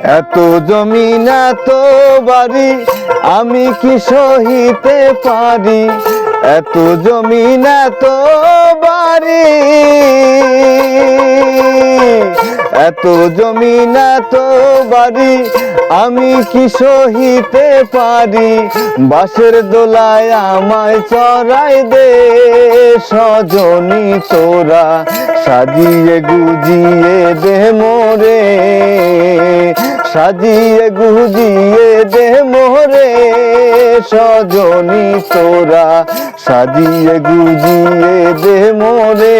এত জমিন এত বাড়ি আমি কি সহিতে পারি? এত জমিন এত বাড়ি। এত জমিন, এত বাড়ি, আমি কি সহিতে পারি? বাসের দোলায় আমায় চড়াই দে সজনী তোরা, সাজিয়ে গুজিয়ে দে মোরে, সাজিয়ে গুজিয়ে দে মোরে, সজনী তোরা, সাজিয়ে গুজিয়ে দে মোরে।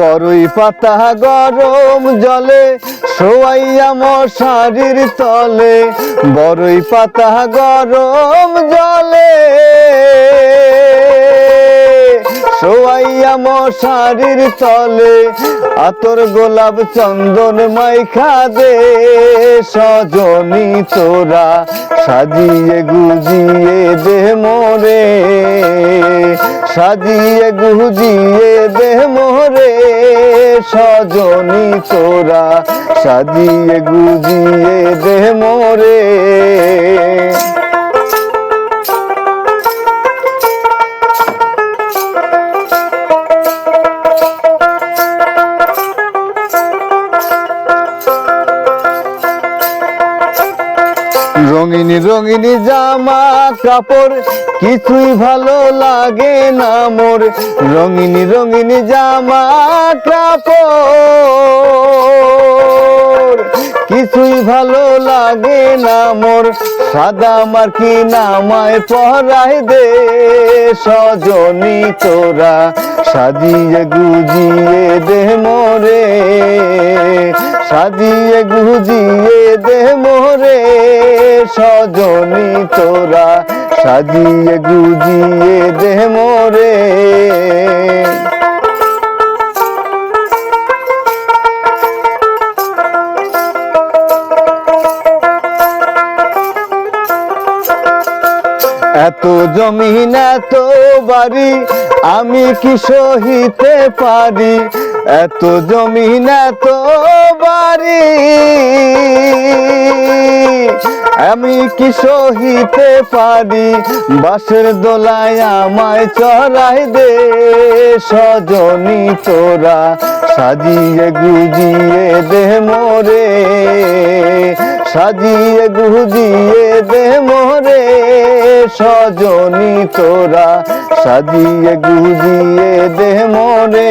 বড়ই পাতা গরম জলে, শোয়াইয়া মশারির তলে। বড়ই পাতা গরম জলে, শোয়াইয়া মশারির তলে। আতর গোলাপ চন্দন মাইখা দে, সজনি তোরা সাজিয়ে গুজিয়ে দে মোরে। সাজিয়ে গুজিয়ে দে সজনী তোরা সাজিয়ে গুজিয়ে দে রঙিন রঙিন জামা কাপড়, কিছুই ভালো লাগে না মোর। রঙিন রঙিন জামা কাপড়, কিছুই ভালো লাগে না মোর। সাদা মার্কি নামায় পহরাই দে সজনী তোরা, সাজিয়ে গুজিয়ে দে মোরে। সাজিয়ে গুজিয়ে দে মোরে সজনী তোরা সাজিয়ে গুজিয়ে দে মোরে। এত জমিন, এত বাড়ি আমি কি সহিতে পারি? এত জমিন, এত বাড়ি। আমি কি সহিতে পারি? বাসের দোলায় আমায় চড়াই দে। সজনী তোরা সাজিয়ে গুজিয়ে দে মোরে। সাজিয়ে গুজিয়ে দে মোরে। সজনী তোরা সাজিয়ে গুজিয়ে দে মোরে।